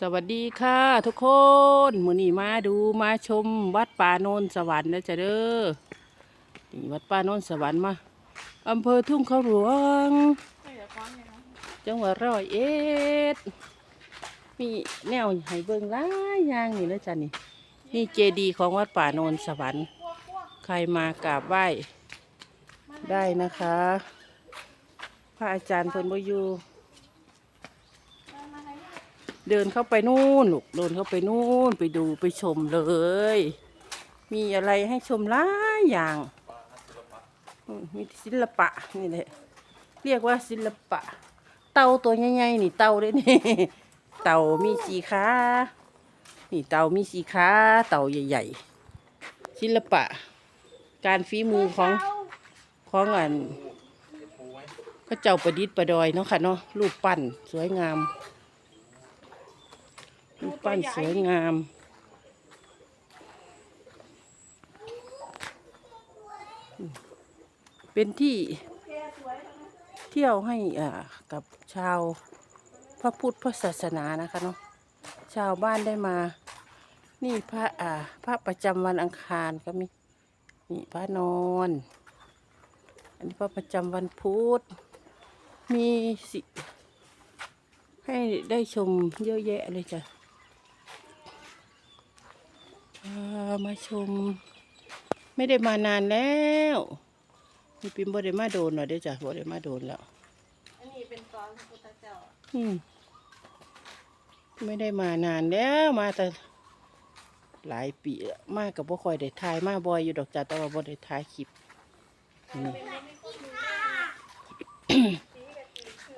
สวัสดีค่ะทุกคนมือนี้มาดูมาชมวัดป่าโนนสวรรค์นะจ๊ะเด้อนี่วัดป่าโนนสวรรค์มาอำเภอทุ่งเขาหลวง จังหวัดร้อยเอ็ดมีแนวให้เบิ่งหลายอย่างนี่นะจ๊ะนี่ นี่เจดีย์ของวัดป่าโนนสวรรค์ ใครมากราบไหว้ได้นะคะ พระอาจารย์เพิ่นบ่อยู่ เดินเข้าไปนู่นลูกเดินเข้าไปนู่นไปดูไปชมเลย มีอะไรให้ชมหลายอย่างมีศิลปะนี่แหละเรียกว่าศิลปะ เต่าตัวใหญ่ๆนี่เต่าเลยนี่เต่ามีสีขานี่เต่ามีสีขาเต่าใหญ่ ๆ ศิลปะ การฝีมือของของอันพระเจ้าประดิษฐ์ประดอยเนาะค่ะเนาะรูปปั้นสวยงาม รูปปั้นสวยงาม เป็นที่เที่ยวให้อ่ากับชาวพระพุทธพระศาสนานะคะเนาะชาวบ้านได้มา นี่พระอ่าพระประจำวันอังคารก็มีนี่พระนอน อันนี้พระประจำวันพุธมีสิให้ได้ชมเยอะแยะเลยจ้ะ มาชม ไม่ได้มานานแล้วนี่ปิมบ่ได้มาโดนหรอเด้อจ้ะบ่ได้มาโดนแล้ว อันนี้เป็นตอนพระพุทธเจ้าอืมไม่ได้มานานแล้วมาแต่หลายปีแล้วมากับบ่ค่อยได้ถ่ายมาบ่อยอยู่ดอกจ้ะแต่ว่าบ่ได้ถ่ายคลิปนี่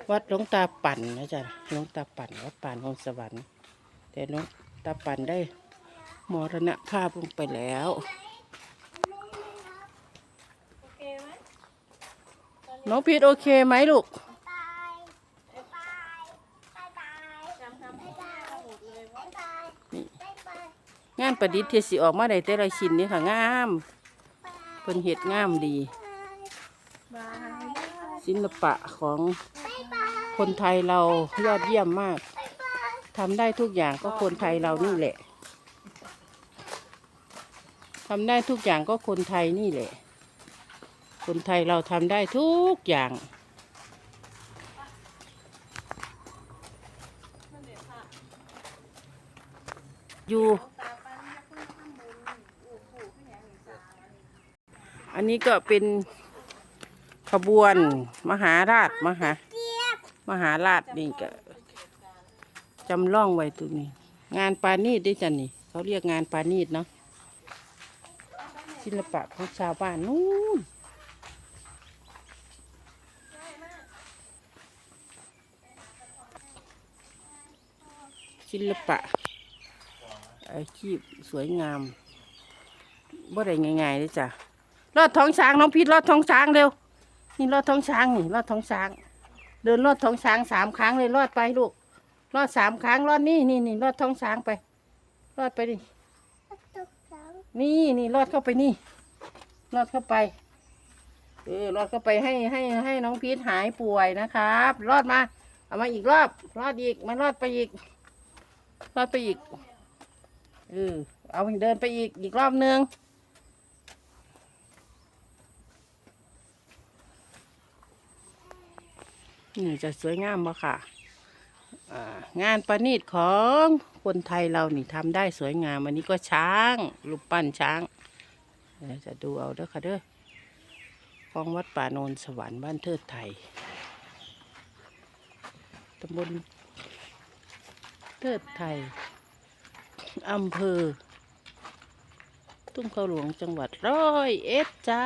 วัดหลวงตาปั่นนะจ๊ะหลวงตาปั่นวัดป่านของสวรรค์ แต่หลวงตาปั่นได้ มรณภาพลงไปแล้วน้องพีทโอเคไหมลูกงานประดิษฐ์ที่สิออกมาได้แต่ละชิ้นนี่ค่ะงามเป็นเห็ดงามดี ศิลปะของคนไทยเรายอดเยี่ยมมากทำได้ทุกอย่างก็คนไทยเรานี่แหละ ทำได้ทุกอย่างก็คนไทยนี่แหละ คนไทยเราทำได้ทุกอย่าง อยู่ อันนี้ก็เป็นขบวนมหาราชมหามหาราชนี่ก็จำลองไว้ตรงนี้ งานปานีดได้จันนี่ เขาเรียกงานปานีดเนาะ ศิลปะของชาวบ้านนู้นศิลปะ อาชีพสวยงามบ่ได้ง่ายๆเลยจ้ะลอดท้องช้างน้องพีทลอดท้องช้างเร็วนี่ลอดท้องช้างนี่ลอดท้องช้าง เดินลอดท้องช้างสามครั้งเลยลอดไปลูกลอดสามครั้งลอดนี่นี่นี่ลอดท้องช้างไปลอดไปดิ นี่นี่ลอดเข้าไปนี่ลอดเข้าไปเออลอดเข้าไปให้ให้ให้น้องพีทหายป่วยนะครับลอดมาเอามาอีกรอบลอดอีกมาลอดไปอีกลอดไปอีกเออเอาเดินไปอีกอีกรอบนึงนี่จะสวยงามบ่ค่ะ งานประณีตของคนไทยเรานี่ทำได้สวยงามอันนี้ก็ช้างรูปปั้นช้างจะดูเอาเด้อค่ะเด้อของวัดป่าโนนสวรรค์บ้านเทิดไทยตำบลเทิดไทยอำเภอ ทุ่งเขาหลวงจังหวัดร้อยเอ็ดจ้า